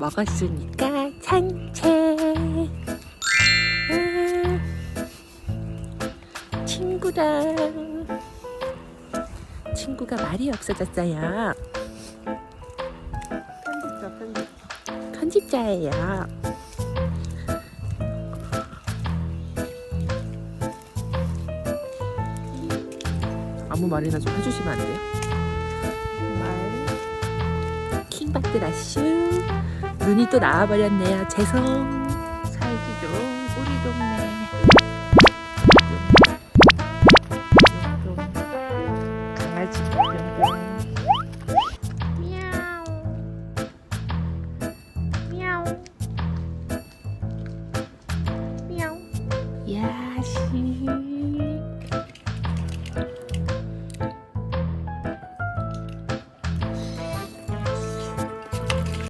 먹었으니까 산책. 음, 친구랑 친구가 말이 없어졌어요. 편집자 편집. 편집자예요. 아무 말이나 좀 해주시면 안 돼요? 말. 킹받드라슈 눈이 또 나와버렸네요. 죄송. 살기 좀 꼴이 좋네. 강아지 미야오. 미야오. 미야오. 야시.